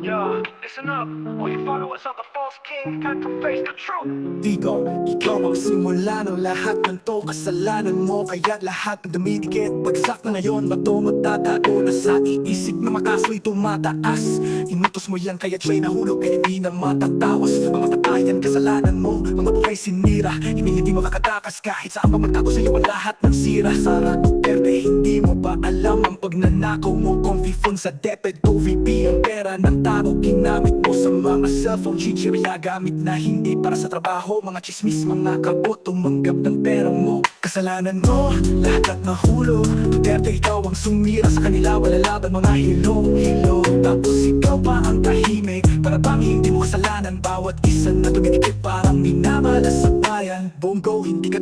Yeah, listen up. All you followers of the false king got to face the truth. Dito, ikaw ang simula ng lahat ng to Kasalanan mo kaya lahat ng dumidikit. Bagsak na ngayon, bato magtatago na sa iisip na makaso'y tumataas. Inutos mo yan kaya siya'y nahulog kaya di na matatawas. Mamatayan kasalanan mo, mga buhay sinira. Hindi hindi makakatakas kahit saan pa magtago sa'yo ang lahat ng sira. Sara Duterte, hindi mo ba alam ang pagnanakaw mo? Confi sa DepEd, OVP ang pera ng tao Ginamit mo sa mga cellphone, chichirya gamit na hindi para sa trabaho Mga chismis, mga kabot, tumanggap ng pera mo. Kasalanan mo, lahat at nahulog Duterte, ikaw ang sumira sa kanila Wala laban mga hilo-hilo Tapos ikaw pa ang tahimik Para bang hindi mo kasalanan Bawat isa na dumidikit parang minamalas sa bayan. Bongo, hindi ka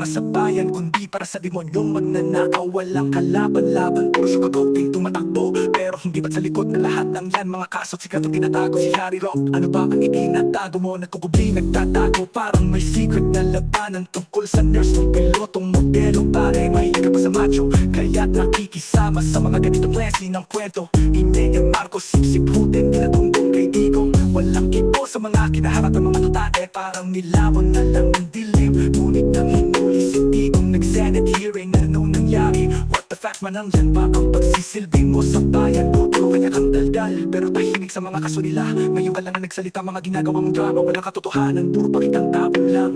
para sa bayan Kundi para sa demonyong magnanakaw. Walang kalaban-laban, puro sugagoting tumatakbo. Pero hindi ba't sa likod na lahat ng yan Mga kaso't sikat ang tinatago si Harry Rock? Ano ba ang itinatago mo? Nagkukubli, nagtatago. Parang may secret na labanan Tungkol sa nurse ng pilotong modelo. Pare, mahilig ka pa sa macho Kaya nakikisama sa mga ganitong klase ng kwento. Ine Marcos, sip-sip Putin Tinatumbong kay Digong Walang ipo sa mga kinaharap ng mga tutate Parang nilawan na lang ng dilim Ngunit nang Nag-senate hearing na ano nangyari? What the fact man nandyan ba ang pagsisilbi mo sa bayan. Puro kanya kang daldal Pero tahimik sa mga kaso nila. Ngayon ka lang na nagsalita mga ginagawa mong drama. Walang katotohanan, puro pakitang tabon lang.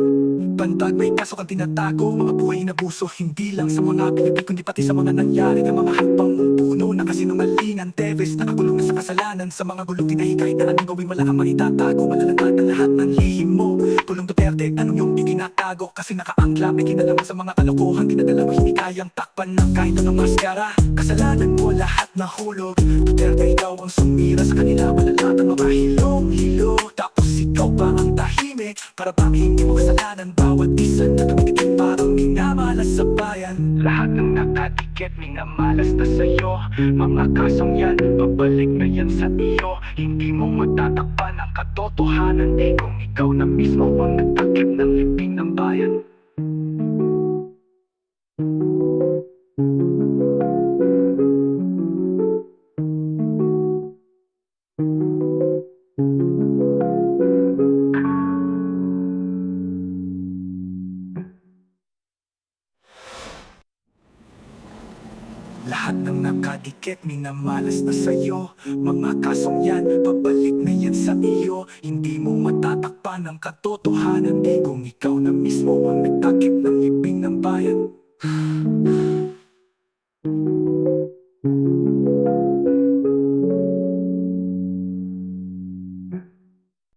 Bantag may kaso kang tinatago. Mga buhay na buso Hindi lang sa mga pinipig Kundi pati sa mga nangyari Ng mga mong puno Na kasinungalingan. Teves nakakulong na sa kasalanan. Sa mga gulong tinahi Kahit na anong gawin wala kang maitatago. Malalagyan ang lahat ng lihim mo. Pulong Duterte Anong yung itinatago Kasi nakaangkla May kinalaman sa mga kalokohan. Kinadala mo hindi kayang takpan ng kahit anong maskara. Kasalanan mo lahat na hulog. Duterte ikaw ang sumira sa kanila. Malalatan mga hilong-hilo Tapos ikaw pa ang tahimik. Para bang hindi mo kasalanan Bawat isa na tumitikit parang minamalas sa bayan. Lahat ng nakadikit, minamalas na sa'yo. Mga kasong yan, babalik na yan sa iyo. Hindi mo matatakpan ang katotohanan. Di kung ikaw na mismo ang nagtakip ng Lahat ng nakadikit minamalas na sa'yo. Mga kasong yan, pabalik na yan sa iyo. Hindi mo matatakpan ang katotohanan Di kung ikaw na mismo ang nagtakip ng libing ng bayan